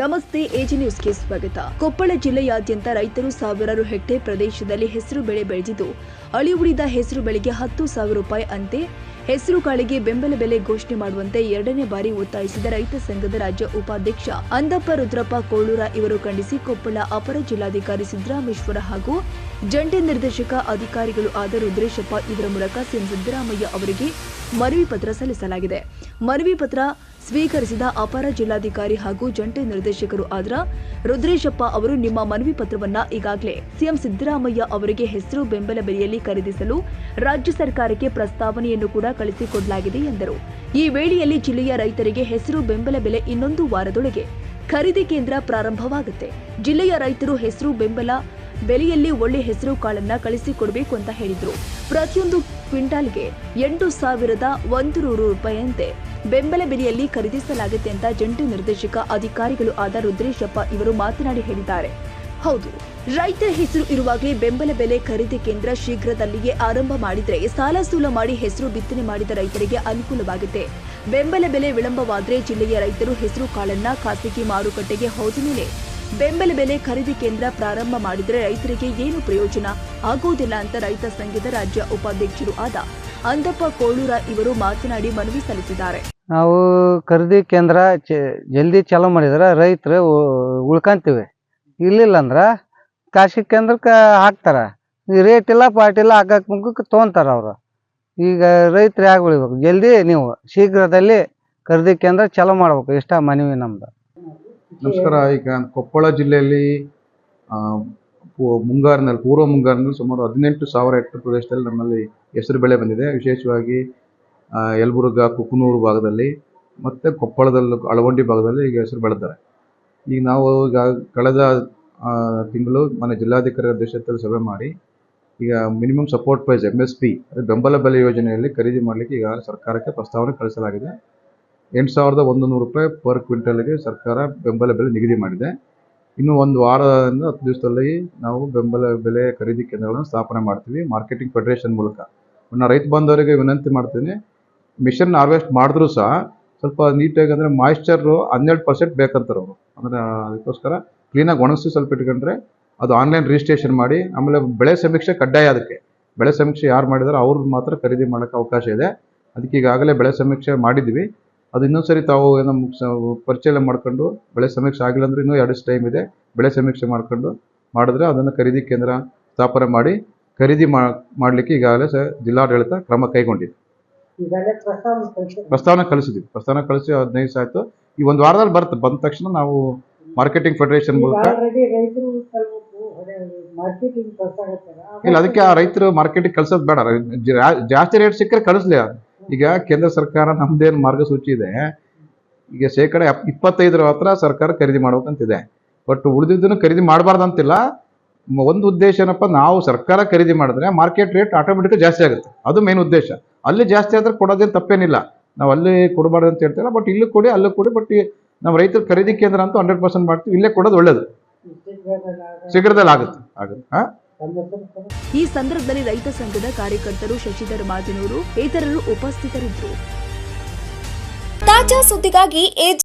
ನಮಸ್ತೆ ಎಜಿ ನ್ಯೂಸ್ಗೆ ಸ್ವಾಗತ. ಕೊಪ್ಪಳ ಜಿಲ್ಲೆಯಾದ್ಯಂತ ರೈತರು ಸಾವಿರಾರು ಹೆಕ್ಟೇರ್ ಪ್ರದೇಶದಲ್ಲಿ ಹೆಸರು ಬೆಳೆ ಬೆಳೆದಿದ್ದು, ಅಳಿ ಉಳಿದ ಹೆಸರು ಬೆಳೆಗೆ ಹತ್ತು ಸಾವಿರ ರೂಪಾಯಿ ಅಂತೆ. ಹೆಸರು ಕಾಳಿಗೆ ಬೆಂಬಲ ಬೆಲೆ ಘೋಷಣೆ ಮಾಡುವಂತೆ ಎರಡನೇ ಬಾರಿ ಒತ್ತಾಯಿಸಿದ ರೈತ ಸಂಘದ ರಾಜ್ಯ ಉಪಾಧ್ಯಕ್ಷ ಅಂದಪ್ಪ ರುದ್ರಪ್ಪ ಕೋಳೂರ ಇವರು ಖಂಡಿಸಿ ಕೊಪ್ಪಳ ಅಪರ ಜಿಲ್ಲಾಧಿಕಾರಿ ಸಿದ್ದರಾಮೇಶ್ವರ ಹಾಗೂ ಜಂಟಿ ನಿರ್ದೇಶಕ ಅಧಿಕಾರಿಗಳು ಆದ ರುದ್ರೇಶಪ್ಪ ಇವರ ಮೂಲಕ ಸಿಎಂ ಸಿದ್ದರಾಮಯ್ಯ ಅವರಿಗೆ ಮನವಿ ಪತ್ರ ಸಲ್ಲಿಸಲಾಗಿದೆ. ಮನವಿ ಪತ್ರ ಸ್ವೀಕರಿಸಿದ ಅಪರ ಜಿಲ್ಲಾಧಿಕಾರಿ ಹಾಗೂ ಜಂಟಿ ನಿರ್ದೇಶಕರು ಆದ ರುದ್ರೇಶಪ್ಪ ಅವರು ನಿಮ್ಮ ಮನವಿ ಪತ್ರವನ್ನ ಈಗಾಗಲೇ ಸಿಎಂ ಸಿದ್ದರಾಮಯ್ಯ ಅವರಿಗೆ ಹೆಸರು ಬೆಂಬಲ ಬೆಲೆಯಲ್ಲಿ ಖರೀದಿಸಲು ರಾಜ್ಯ ಸರ್ಕಾರಕ್ಕೆ ಪ್ರಸ್ತಾವನೆಯನ್ನು ಕೂಡ ಕಳಿಸಿಕೊಡಲಾಗಿದೆ ಎಂದರು. ಈ ವೇಳೆಯಲ್ಲಿ ಜಿಲ್ಲೆಯ ರೈತರಿಗೆ ಹೆಸರು ಬೆಂಬಲ ಬೆಲೆ ಇನ್ನೊಂದು ವಾರದೊಳಗೆ ಖರೀದಿ ಕೇಂದ್ರ ಪ್ರಾರಂಭವಾಗುತ್ತೆ. ಜಿಲ್ಲೆಯ ರೈತರು ಹೆಸರು ಬೆಂಬಲ ಬೆಲೆಯಲ್ಲಿ ಒಳ್ಳೆ ಹೆಸರು ಕಾಳನ್ನ ಕಳಿಸಿಕೊಡಬೇಕು ಅಂತ ಹೇಳಿದ್ರು. ಪ್ರತಿಯೊಂದು ಕ್ವಿಂಟಾಲ್ಗೆ ಎಂಟು ಸಾವಿರದ ಒಂದು ನೂರು ರೂಪಾಯಿಯಂತೆ ಬೆಂಬಲ ಬೆಲೆಯಲ್ಲಿ ಖರೀದಿಸಲಾಗುತ್ತೆ ಅಂತ ಜಂಟಿ ನಿರ್ದೇಶಕ ಅಧಿಕಾರಿಗಳು ಆದ ರುದ್ರೇಶಪ್ಪ ಇವರು ಮಾತನಾಡಿ ಹೇಳಿದ್ದಾರೆ. ಹೌದು, ರೈತರ ಹೆಸರು ಇರುವಾಗಲೇ ಬೆಂಬಲ ಬೆಲೆ ಖರೀದಿ ಕೇಂದ್ರ ಶೀಘ್ರದಲ್ಲಿಯೇ ಆರಂಭ ಮಾಡಿದ್ರೆ ಸಾಲ ಸೂಲ ಮಾಡಿ ಹೆಸರು ಬಿತ್ತನೆ ಮಾಡಿದ ರೈತರಿಗೆ ಅನುಕೂಲವಾಗುತ್ತೆ. ಬೆಂಬಲ ಬೆಲೆ ವಿಳಂಬವಾದರೆ ಜಿಲ್ಲೆಯ ರೈತರು ಹೆಸರು ಕಾಳನ್ನ ಖಾಸಗಿ ಮಾರುಕಟ್ಟೆಗೆ ಹೋದ ಮೇಲೆ ಬೆಂಬಲ ಬೆಲೆ ಖರೀದಿ ಕೇಂದ್ರ ಪ್ರಾರಂಭ ಮಾಡಿದರೆ ರೈತರಿಗೆ ಏನು ಪ್ರಯೋಜನ? ಆಗುವುದಿಲ್ಲ ಅಂತ ರೈತ ಸಂಘದ ರಾಜ್ಯ ಉಪಾಧ್ಯಕ್ಷರು ಆದ ಅಂದಪ್ಪ ಕೋಳೂರ ಇವರು ಮಾತನಾಡಿ ಮನವಿ ಸಲ್ಲಿಸಿದ್ದಾರೆ. ನಾವು ಖರೀದಿ ಕೇಂದ್ರ ಜಲ್ದಿ ಚಾಲೂ ಮಾಡಿದ್ರೆ ರೈತರು ಉಳ್ಕಂತೀವಿ. ಇರ್ಲಿಲ್ಲ ಅಂದ್ರೆ ಖಾಸಗಿ ಕೇಂದ್ರಕ್ಕೆ ಹಾಕ್ತಾರ. ರೇಟ್ ಇಲ್ಲ ಪಾರ್ಟಿ ಇಲ್ಲ ಹಾಕಕ್ ಮುಖಕ್ಕೆ ತೊಗೊಂತಾರ ಅವರು. ಈಗ ರೈತರು ಯಾಕೆ ಉಳಿಬೇಕು? ಜಲ್ದಿ ನೀವು ಶೀಘ್ರದಲ್ಲಿ ಖರೀದಿ ಕೇಂದ್ರ ಚಾಲೂ ಮಾಡ್ಬೇಕು ಇಷ್ಟ ಮನವಿ ನಮ್ದು. ನಮಸ್ಕಾರ. ಈಗ ಕೊಪ್ಪಳ ಜಿಲ್ಲೆಯಲ್ಲಿ ಮುಂಗಾರಿನಲ್ಲಿ, ಪೂರ್ವ ಮುಂಗಾರಿನಲ್ಲಿ ಸುಮಾರು ಹದಿನೆಂಟು ಸಾವಿರ ಹೆಕ್ಟರ್ ಪ್ರದೇಶದಲ್ಲಿ ನಮ್ಮಲ್ಲಿ ಹೆಸರು ಬೆಳೆ ಬಂದಿದೆ. ವಿಶೇಷವಾಗಿ ಯಲಬುರ್ಗ ಯಲಬುರ್ಗಾ, ಕುಕನೂರು ಭಾಗದಲ್ಲಿ ಮತ್ತು ಕೊಪ್ಪಳದಲ್ಲೂ ಅಳವಂಡಿ ಭಾಗದಲ್ಲಿ ಈಗ ಹೆಸರು ಬೆಳೆದಿದ್ದಾರೆ. ಈಗ ನಾವು ಈಗ ಕಳೆದ ತಿಂಗಳು ಮನೆ ಜಿಲ್ಲಾಧಿಕಾರಿ ಅಧ್ಯಕ್ಷತೆಯಲ್ಲಿ ಸಭೆ ಮಾಡಿ, ಈಗ minimum support price M S P ಬೆಂಬಲ ಬೆಲೆ ಯೋಜನೆಯಲ್ಲಿ ಖರೀದಿ ಮಾಡಲಿಕ್ಕೆ ಈಗ ಸರ್ಕಾರಕ್ಕೆ ಪ್ರಸ್ತಾವನೆ ಕಳಿಸಲಾಗಿದೆ. ಎಂಟು ಸಾವಿರದ ಒಂದು ನೂರು ರೂಪಾಯಿ ಪರ್ ಕ್ವಿಂಟಲ್ಗೆ ಸರ್ಕಾರ ಬೆಂಬಲ ಬೆಲೆ ನಿಗದಿ ಮಾಡಿದೆ. ಇನ್ನು ಒಂದು ವಾರದಿಂದ ಹತ್ತು ದಿವಸದಲ್ಲಿ ನಾವು ಬೆಂಬಲ ಬೆಲೆ ಖರೀದಿ ಕೇಂದ್ರಗಳನ್ನು ಸ್ಥಾಪನೆ ಮಾಡ್ತೀವಿ ಮಾರ್ಕೆಟಿಂಗ್ ಫೆಡರೇಷನ್ ಮೂಲಕ. ನಾನು ರೈತ ಬಾಂಧವರಿಗೆ ವಿನಂತಿ ಮಾಡ್ತೀನಿ, ಮಿಷನ್ ಹಾರ್ವೆಸ್ಟ್ ಮಾಡಿದ್ರೂ ಸಹ ಸ್ವಲ್ಪ ನೀಟಾಗಿ ಅಂದರೆ ಮಾಯಿಶ್ಚರು ಹನ್ನೆರಡು ಪರ್ಸೆಂಟ್ ಬೇಕಂತಾರೆ ಅವರು. ಅಂದರೆ ಅದಕ್ಕೋಸ್ಕರ ಕ್ಲೀನಾಗಿ ಒಣಗಿಸಿ ಸ್ವಲ್ಪ ಇಟ್ಕೊಂಡ್ರೆ ಅದು ಆನ್ಲೈನ್ ರಿಜಿಸ್ಟ್ರೇಷನ್ ಮಾಡಿ, ಆಮೇಲೆ ಬೆಳೆ ಸಮೀಕ್ಷೆ ಕಡ್ಡಾಯ ಅದಕ್ಕೆ. ಬೆಳೆ ಸಮೀಕ್ಷೆ ಯಾರು ಮಾಡಿದಾರೋ ಅವ್ರದ್ದು ಮಾತ್ರ ಖರೀದಿ ಮಾಡೋಕ್ಕೆ ಅವಕಾಶ ಇದೆ. ಅದಕ್ಕೆ ಈಗಾಗಲೇ ಬೆಳೆ ಸಮೀಕ್ಷೆ ಮಾಡಿದ್ವಿ ಅದು ಇನ್ನೊಂದು ಸರಿ ತಾವು ಏನೋ ಪರಿಚಯ ಮಾಡ್ಕೊಂಡು ಬೆಳೆ ಸಮೀಕ್ಷೆ ಆಗಿಲ್ಲ ಅಂದ್ರೆ ಇನ್ನೂ ಎರಡು ಟೈಮ್ ಇದೆ. ಬೆಳೆ ಸಮೀಕ್ಷೆ ಮಾಡ್ಕೊಂಡು ಮಾಡಿದ್ರೆ ಅದನ್ನು ಖರೀದಿ ಕೇಂದ್ರ ಸ್ಥಾಪನೆ ಮಾಡಿ ಖರೀದಿ ಮಾಡಲಿಕ್ಕೆ ಈಗಾಗಲೇ ಸ ಜಿಲ್ಲಾಡಳಿತ ಕ್ರಮ ಕೈಗೊಂಡಿದೆ. ಪ್ರಸ್ತಾವನೆ ಕಳಿಸಿದ್ವಿ. ಪ್ರಸ್ತಾವನೆ ಕಳಿಸಿ ಹದಿನೈದು ದಿವಸ ಆಯಿತು. ಈ ಒಂದು ವಾರದಲ್ಲಿ ಬರುತ್ತೆ. ಬಂದ ತಕ್ಷಣ ನಾವು ಮಾರ್ಕೆಟಿಂಗ್ ಫೆಡರೇಷನ್ ಮೂಲಕ ಇಲ್ಲ ಅದಕ್ಕೆ ಆ ರೈತರು ಮಾರ್ಕೆಟಿಗೆ ಕಳ್ಸೋದು ಬೇಡ. ಜಾಸ್ತಿ ರೇಟ್ ಸಿಕ್ಕರೆ ಕಳಿಸ್ಲಿ ಈಗ ಕೇಂದ್ರ ಸರ್ಕಾರ ನಮ್ದೇನು ಮಾರ್ಗಸೂಚಿ ಇದೆ ಈಗ ಶೇಕಡ ಇಪ್ಪತ್ತೈದರ ಹತ್ರ ಸರ್ಕಾರ ಖರೀದಿ ಮಾಡ್ಬೇಕಂತಿದೆ. ಬಟ್ ಉಳಿದಿದ್ದನ್ನು ಖರೀದಿ ಮಾಡಬಾರ್ದಂತಿಲ್ಲ. ಒಂದು ಉದ್ದೇಶ ಏನಪ್ಪ ನಾವು ಸರ್ಕಾರ ಖರೀದಿ ಮಾಡಿದ್ರೆ ಮಾರ್ಕೆಟ್ ರೇಟ್ ಆಟೋಮೆಟಿಕ್ ಜಾಸ್ತಿ ಆಗುತ್ತೆ. ಅದು ಮೇನ್ ಉದ್ದೇಶ. ಅಲ್ಲಿ ಜಾಸ್ತಿ ಆದ್ರೆ ಕೊಡೋದೇನು ತಪ್ಪೇನಿಲ್ಲ. ನಾವು ಅಲ್ಲಿ ಕೊಡಬಾರ್ದು ಅಂತ ಹೇಳ್ತೇವೆ ಬಟ್ ಇಲ್ಲೂ ಕೊಡಿ ಅಲ್ಲೂ ಕೊಡಿ ಬಟ್ ನಮ್ಮ ರೈತರ ಖರೀದಿ ಕೇಂದ್ರ ಅಂತೂ ಹಂಡ್ರೆಡ್ ಪರ್ಸೆಂಟ್ ಮಾಡ್ತೀವಿ ಇಲ್ಲೇ ಕೊಡೋದು ಒಳ್ಳೇದು. ಶೀಘ್ರದಲ್ಲಿ ಆಗುತ್ತೆ ಆಗುತ್ತೆ. ಹಾ? ಈ ಸಂದರ್ಭದಲ್ಲಿ ರೈತ ಸಂಘದ ಕಾರ್ಯಕರ್ತರು ಶಶಿಧರ್ ಮಾಜನೂರು ಇತರರು ಉಪಸ್ಥಿತರಿದ್ದರು. ತಾಜಾ ಸುದ್ದಿಗಾಗಿ